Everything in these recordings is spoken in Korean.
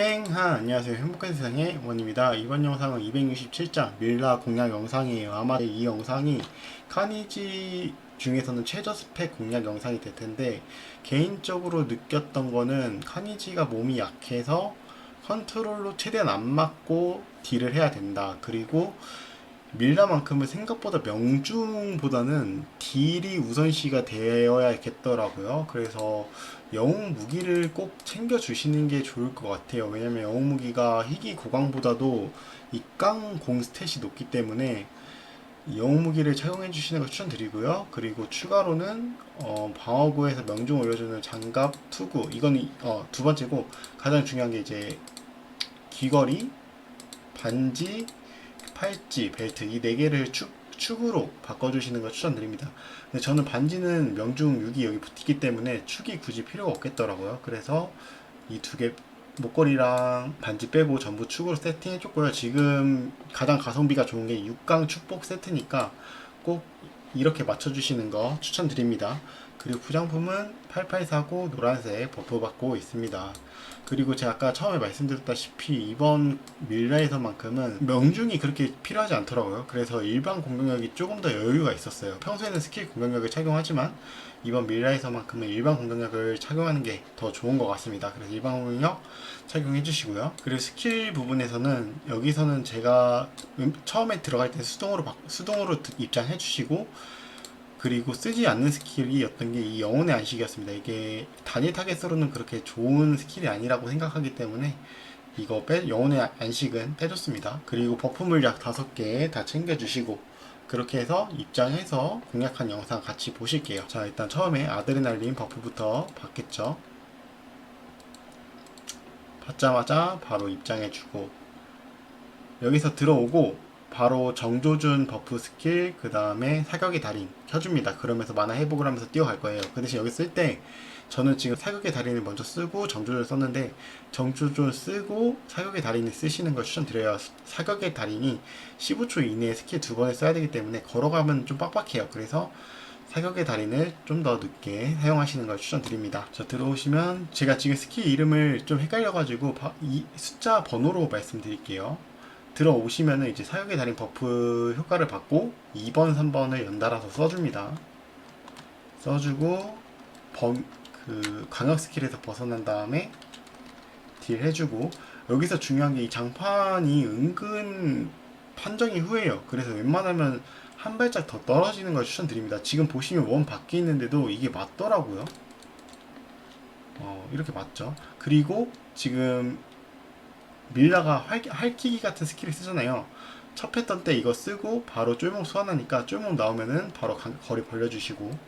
행하 안녕하세요. 행복한 세상의 원입니다. 이번 영상은 267장 밀라 공략 영상이에요. 아마 이 영상이 카니지 중에서는 최저 스펙 공략 영상이 될 텐데 개인적으로 느꼈던 거는 카니지가 몸이 약해서 컨트롤로 최대한 안 맞고 딜을 해야 된다. 그리고 밀라만큼은 생각보다 명중보다는 딜이 우선시가 되어야겠더라고요. 그래서 영웅 무기를 꼭 챙겨 주시는 게 좋을 것 같아요. 왜냐면 영웅 무기가 희귀 고강보다도 입강 공 스탯이 높기 때문에 영웅 무기를 착용해 주시는 걸 추천드리고요. 그리고 추가로는 어, 방어구에서 명중 올려주는 장갑, 투구 이건 어, 두 번째고 가장 중요한 게 이제 귀걸이, 반지, 팔찌, 벨트 이 네 개를 축, 축으로 바꿔주시는 걸 추천드립니다. 근데 저는 반지는 명중 6이 여기 붙기 때문에 축이 굳이 필요가 없겠더라고요. 그래서 이 두 개 목걸이랑 반지 빼고 전부 축으로 세팅해줬고요. 지금 가장 가성비가 좋은 게 6강 축복 세트니까 꼭 이렇게 맞춰주시는 거 추천드립니다. 그리고 부장품은 8849 노란색 버프 받고 있습니다. 그리고 제가 아까 처음에 말씀드렸다시피 이번 밀라에서만큼은 명중이 그렇게 필요하지 않더라고요. 그래서 일반 공격력이 조금 더 여유가 있었어요. 평소에는 스킬 공격력을 착용하지만 이번 밀라에서만큼은 일반 공격력을 착용하는 게 더 좋은 것 같습니다. 그래서 일반 공격력 착용해 주시고요. 그리고 스킬 부분에서는 여기서는 제가 음- 처음에 들어갈 때 수동으로 바- 수동으로 드- 입장해 주시고 그리고 쓰지 않는 스킬이었던 게 이 영혼의 안식이었습니다. 이게 단일 타겟으로는 그렇게 좋은 스킬이 아니라고 생각하기 때문에 이거 빼, 영혼의 안식은 빼줬습니다. 그리고 버프 물 약 5개 다 챙겨주시고 그렇게 해서 입장해서 공략한 영상 같이 보실게요. 자 일단 처음에 아드레날린 버프부터 받겠죠. 받자마자 바로 입장해주고 여기서 들어오고 바로 정조준 버프 스킬 그 다음에 사격의 달인 켜줍니다. 그러면서 만화 회복을 하면서 뛰어갈 거예요. 그 대신 여기 쓸 때 저는 지금 사격의 달인을 먼저 쓰고 정조준 썼는데 정조준 쓰고 사격의 달인을 쓰시는 걸 추천드려요. 사격의 달인이 15초 이내에 스킬 두 번을 써야 되기 때문에 걸어가면 좀 빡빡해요. 그래서 사격의 달인을 좀 더 늦게 사용하시는 걸 추천드립니다. 자 들어오시면 제가 지금 스킬 이름을 좀 헷갈려가지고 바- 이 숫자 번호로 말씀드릴게요. 들어오시면은 이제 사격의 달인 버프 효과를 받고 2번, 3번을 연달아서 써줍니다. 써주고 범, 그 광역 스킬에서 벗어난 다음에 딜 해주고 여기서 중요한 게 이 장판이 은근 판정이 후해요. 그래서 웬만하면 한 발짝 더 떨어지는 걸 추천드립니다. 지금 보시면 원 밖에 있는데도 이게 맞더라고요. 어, 이렇게 맞죠. 그리고 지금 밀라가 활, 할키기 같은 스킬을 쓰잖아요. 첫 패턴 때 이거 쓰고 바로 쫄목 소환하니까 쫄목 나오면은 바로 간- 거리 벌려주시고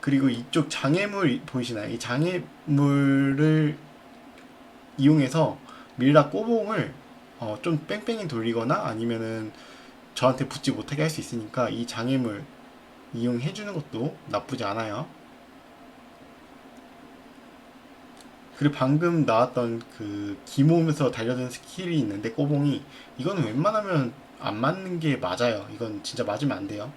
그리고 이쪽 장애물 보이시나요? 이 장애물을 이용해서 밀라 꼬봉을 어, 좀 뺑뺑이 돌리거나 아니면은 저한테 붙지 못하게 할 수 있으니까 이 장애물 이용해 주는 것도 나쁘지 않아요. 그리고 방금 나왔던 그 기모으면서 달려드는 스킬이 있는데 꼬봉이 이거는 웬만하면 안 맞는 게 맞아요. 이건 진짜 맞으면 안 돼요.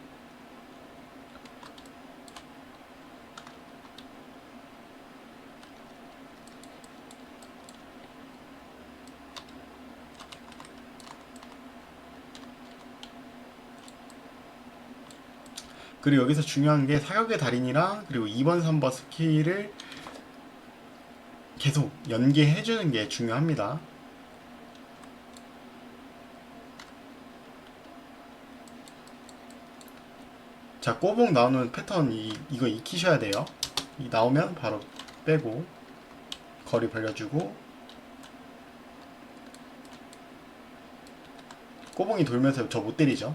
그리고 여기서 중요한 게 사격의 달인이랑 그리고 2번, 3번 스킬을 계속 연계해주는 게 중요합니다. 자, 꼬봉 나오는 패턴 이, 이거 익히셔야 돼요. 이 나오면 바로 빼고 거리 벌려주고 꼬봉이 돌면서 저 못 때리죠.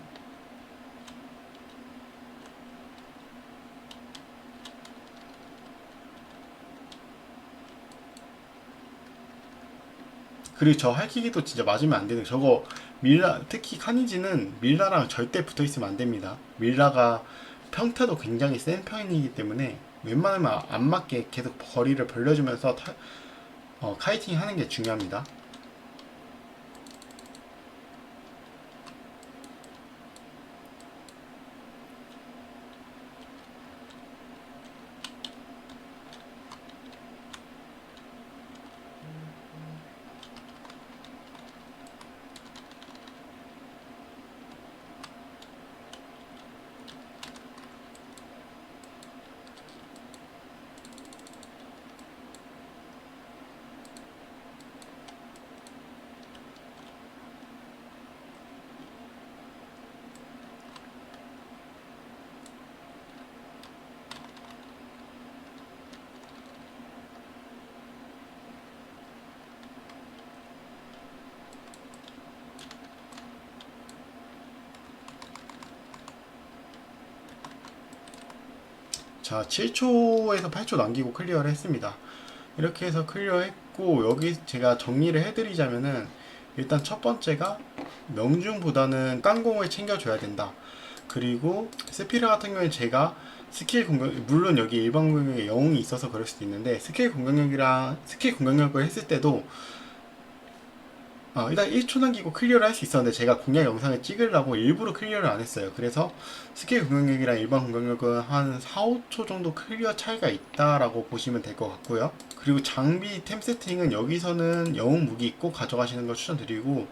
그리고 저 할키기도 진짜 맞으면 안 되는 거. 저거 밀라 특히 카니지는 밀라랑 절대 붙어 있으면 안 됩니다. 밀라가 평타도 굉장히 센 편이기 때문에 웬만하면 안 맞게 계속 거리를 벌려주면서 타, 어, 카이팅 하는 게 중요합니다. 자 7초에서 8초 남기고 클리어를 했습니다. 이렇게 해서 클리어 했고 여기 제가 정리를 해드리자면은 일단 첫 번째가 명중보다는 깡공을 챙겨줘야 된다. 그리고 스피라 같은 경우에 제가 스킬 공격 물론 여기 일반 공격에 영웅이 있어서 그럴 수도 있는데 스킬 공격력이랑 스킬 공격력을 했을 때도 어, 일단 1초 남기고 클리어를 할 수 있었는데 제가 공략 영상을 찍으려고 일부러 클리어를 안 했어요. 그래서 스킬 공격력이랑 일반 공격력은 한 4, 5초 정도 클리어 차이가 있다라고 보시면 될 것 같고요. 그리고 장비 템 세팅은 여기서는 영웅 무기 꼭 가져가시는 걸 추천드리고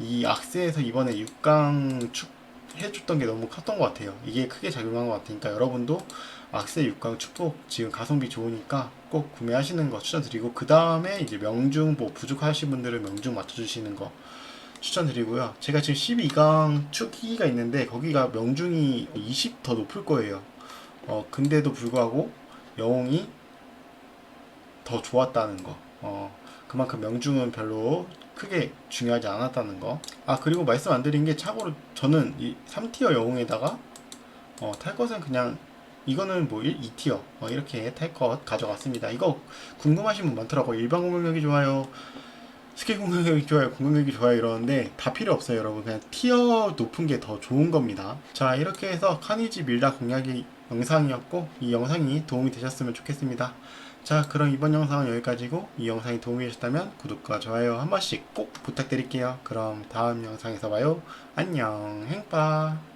이 악세에서 이번에 6강 축 해줬던 게 너무 컸던 것 같아요. 이게 크게 작용한 것 같으니까 여러분도 악세 6강 축복 지금 가성비 좋으니까 꼭 구매하시는 거 추천드리고 그 다음에 이제 명중 뭐 부족하신 분들은 명중 맞춰주시는 거 추천드리고요. 제가 지금 12강 축기가 있는데 거기가 명중이 20 더 높을 거예요. 어 근데도 불구하고 영웅이 더 좋았다는 거. 어 그만큼 명중은 별로 크게 중요하지 않았다는 거. 아 그리고 말씀 안 드린 게 참고로 저는 이 3티어 영웅에다가 어, 탈 것은 그냥 이거는 뭐 1, 2티어 어, 이렇게 탈것 가져갔습니다. 이거 궁금하신 분 많더라고요. 일반 공격력이 좋아요. 스킬 공격력이 좋아요. 공격력이 좋아요. 이러는데 다 필요 없어요, 여러분. 그냥 티어 높은 게 더 좋은 겁니다. 자, 이렇게 해서 카니지 밀라 공략이 영상이었고 이 영상이 도움이 되셨으면 좋겠습니다. 자, 그럼 이번 영상은 여기까지고 이 영상이 도움이 되셨다면 구독과 좋아요 한 번씩 꼭 부탁드릴게요. 그럼 다음 영상에서 봐요. 안녕. 행빠.